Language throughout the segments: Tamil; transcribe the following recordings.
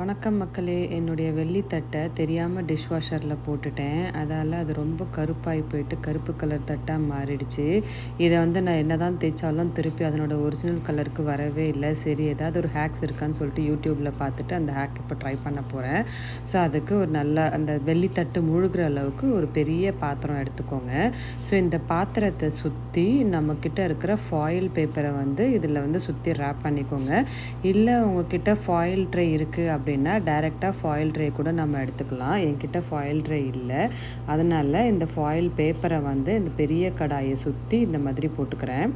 வணக்கம் மக்களே. என்னுடைய வெள்ளித்தட்டை தெரியாமல் டிஷ்வாஷரில் போட்டுட்டேன். அதால் அது ரொம்ப கருப்பாகி போயிட்டு கருப்பு கலர் தட்டாக மாறிடுச்சு. இதை வந்து நான் என்ன தான் தேய்ச்சாலும் திருப்பி அதனோட ஒரிஜினல் கலருக்கு வரவே இல்லை. சரி ஏதாவது ஒரு ஹேக்ஸ் இருக்கான்னு சொல்லிட்டு யூடியூப்பில் பார்த்துட்டு அந்த ஹேக் இப்போ ட்ரை பண்ண போகிறேன் ஸோ அதுக்கு ஒரு நல்ல அந்த வெள்ளித்தட்டு முழுகிற அளவுக்கு ஒரு பெரிய பாத்திரம் எடுத்துக்கோங்க. ஸோ இந்த பாத்திரத்தை சுற்றி நம்மக்கிட்ட இருக்கிற ஃபாயில் பேப்பரை வந்து இதில் வந்து சுற்றி ரேப் பண்ணிக்கோங்க. இல்லை உங்ககிட்ட ஃபாயில் ட்ரே இருக்குது அப்படின்னா டைரெக்டாக ஃபாயில் ட்ரே கூட நம்ம எடுத்துக்கலாம். என்கிட்ட ஃபாயில் ட்ரே இல்லை. அதனால் இந்த ஃபாயில் பேப்பரை வந்து இந்த பெரிய கடாயை சுற்றி இந்த மாதிரி போட்டுக்கிறேன்.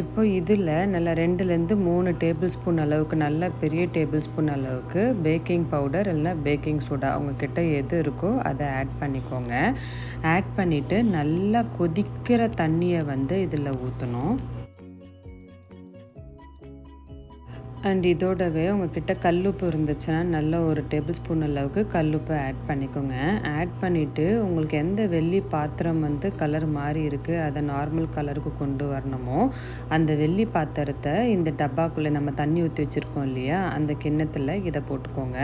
இப்போ இதில் நல்லா ரெண்டுலேருந்து மூணு டேபிள் ஸ்பூன் அளவுக்கு நல்ல பெரிய டேபிள் ஸ்பூன் அளவுக்கு பேக்கிங் பவுடர் இல்லைனா பேக்கிங் சோடா உங்ககிட்ட எது இருக்கோ அதை ஆட் பண்ணிக்கோங்க. ஆட் பண்ணிவிட்டு நல்லா கொதிக்கிற தண்ணியை வந்து இதில் ஊற்றணும் அண்ட் இதோடவே உங்ககிட்ட கல்லுப்பு இருந்துச்சுன்னா நல்ல ஒரு டேபிள் ஸ்பூன் அளவுக்கு கல்லுப்பு ஆட் பண்ணிக்கோங்க. ஆட் பண்ணிவிட்டு உங்களுக்கு எந்த வெள்ளி பாத்திரம் வந்து கலர் மாறி இருக்குது அதை நார்மல் கலருக்கு கொண்டு வரணுமோ அந்த வெள்ளி பாத்திரத்தை இந்த டப்பாக்குள்ளே நம்ம தண்ணி ஊற்றி வச்சுருக்கோம் இல்லையா அந்த கிண்ணத்தில் இதை போட்டுக்கோங்க.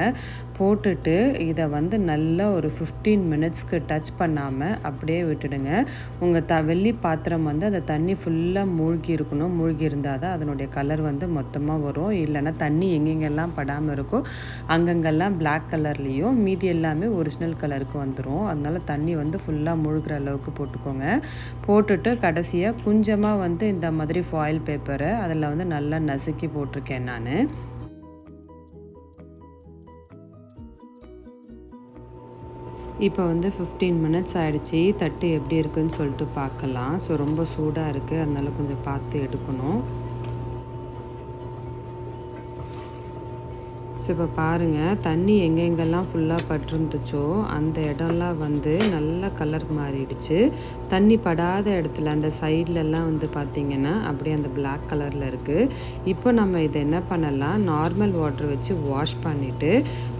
போட்டுட்டு இதை வந்து நல்லா ஒரு ஃபிஃப்டீன் மினிட்ஸ்க்கு டச் பண்ணாமல் அப்படியே விட்டுடுங்க. உங்கள் த வெள்ளி பாத்திரம் வந்து அந்த தண்ணி ஃபுல்லாக மூழ்கி இருக்கணும். மூழ்கி இருந்தால் தான் அதனுடைய கலர் வந்து மொத்தமாக வரும். இல்லைன்னா தண்ணி எங்கெங்கெல்லாம் படாமல் இருக்கோ அங்கங்கெல்லாம் பிளாக் கலர்லேயும் மீதி எல்லாமே ஒரிஜினல் கலருக்கு வந்துடும் அதனால் தண்ணி வந்து ஃபுல்லாக முழுகிற அளவுக்கு போட்டுக்கோங்க. போட்டுட்டு கடைசியாக கொஞ்சமாக வந்து இந்த மாதிரி ஃபாயில் பேப்பரை அதில் வந்து நல்லா நசுக்கி போட்டிருக்கேன் நான். இப்போ வந்து ஃபிஃப்டீன் மினிட்ஸ் ஆகிடுச்சி தட்டு எப்படி இருக்குதுன்னு சொல்லிட்டு பார்க்கலாம். ஸோ ரொம்ப சூடாக இருக்குது அதனால் கொஞ்சம் பார்த்து எடுக்கணும். ஸோ இப்போ பாருங்கள் தண்ணி எங்கெங்கெல்லாம் ஃபுல்லாக பட்டிருந்துச்சோ அந்த இடம்லாம் வந்து நல்ல கலர் மாறிடுச்சு. தண்ணி படாத இடத்துல அந்த சைட்லலாம் வந்து பார்த்திங்கன்னா அப்படியே அந்த பிளாக் கலரில் இருக்குது இப்போ நம்ம இதை என்ன பண்ணலாம்? நார்மல் வாட்டர் வச்சு வாஷ் பண்ணிவிட்டு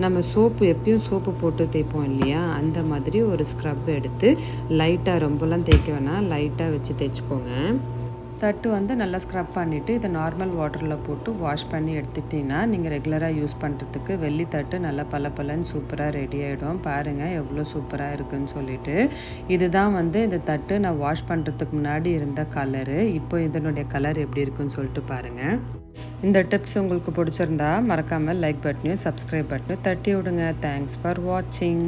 நம்ம சோப்பு எப்பயும் சோப்பு போட்டு தேய்ப்போம் இல்லையா? அந்த மாதிரி ஒரு ஸ்க்ரப் எடுத்து லைட்டாக ரொம்பலாம் தேய்க்க வேணாம். லைட்டாக வச்சு தேய்ச்சிக்கோங்க. தட்டு வந்து நல்லா ஸ்க்ரப் பண்ணிவிட்டு இதை நார்மல் வாட்டரில் போட்டு வாஷ் பண்ணி எடுத்துட்டிங்கன்னா நீங்கள் ரெகுலராக யூஸ் பண்ணுறதுக்கு வெள்ளி தட்டு நல்லா பல பலன்னு சூப்பராக ரெடி ஆகிடும் பாருங்கள் எவ்வளோ சூப்பராக இருக்குதுன்னு சொல்லிட்டு. இதுதான் வந்து இந்த தட்டு நான் வாஷ் பண்ணுறதுக்கு முன்னாடி இருந்த கலரு இப்போ இதனுடைய கலர் எப்படி இருக்குன்னு சொல்லிட்டு பாருங்கள் இந்த டிப்ஸ் உங்களுக்கு பிடிச்சிருந்தா மறக்காமல் லைக் பட்டனையும் சப்ஸ்கிரைப் பட்டனையும் தட்டி விடுங்க. தேங்க்ஸ் ஃபார் வாட்சிங்